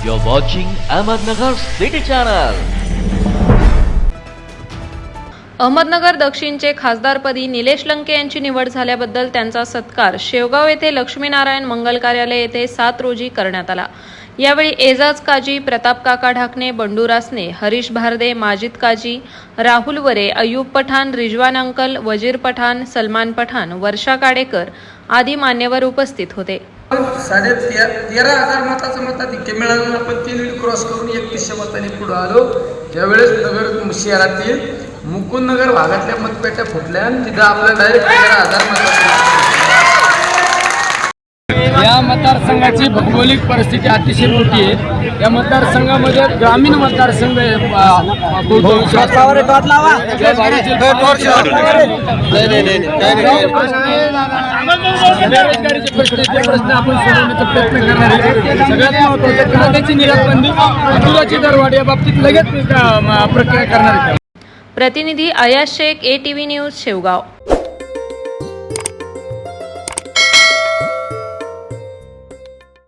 You're watching Ahmednagar City Channel. Ahmednagar दक्षिणचे खासदारपदी निलेश लंके यांची निवड झाल्याबद्दल त्यांचा सत्कार शेवगाव येथे लक्ष्मीनारायण मंगल कार्यालय येथे सात रोजी करण्यात आला यावेळी एजाज काजी प्रताप काका ढाकणे बंडू रासने हरीश भारदे माजिद काजी राहुल वरे अयूब पठाण रिजवान अंकल वजीर पठाण सलमान पठाण वर्षा काडेकर आदी मान्यवर उपस्थित होते साडे तेरा तेरा हजार मताचं मताधिक्य मिळालं आपण तीन वेळी क्रॉस करून एकतीसशे मतांनी पुढे आलो. त्यावेळेस नगर शहरातील मुकुंदनगर भागातल्या मतपेट्या फुटल्या आणि तिथं आपल्या डायरेक्ट तेरा हजार मत मतदारसंघाची भौगोलिक परिस्थिती अतिशय मोठी आहे. या मतदारसंघामध्ये ग्रामीण मतदारसंघ आहे, अ, बहुतांश बेरोजगारीचे प्रश्न ते प्रश्न आपण सोडवण्याचा प्रयत्न करणार आहे. सगळ्यात महत्वाचं कांद्याची निर्यातबंदी दुधाची दरवाढ या बाबतीत लगेच अ, म, प्रक्रिया करणार आहे. प्रतिनिधी Ayaz Shaikh A T V news Shevgaon.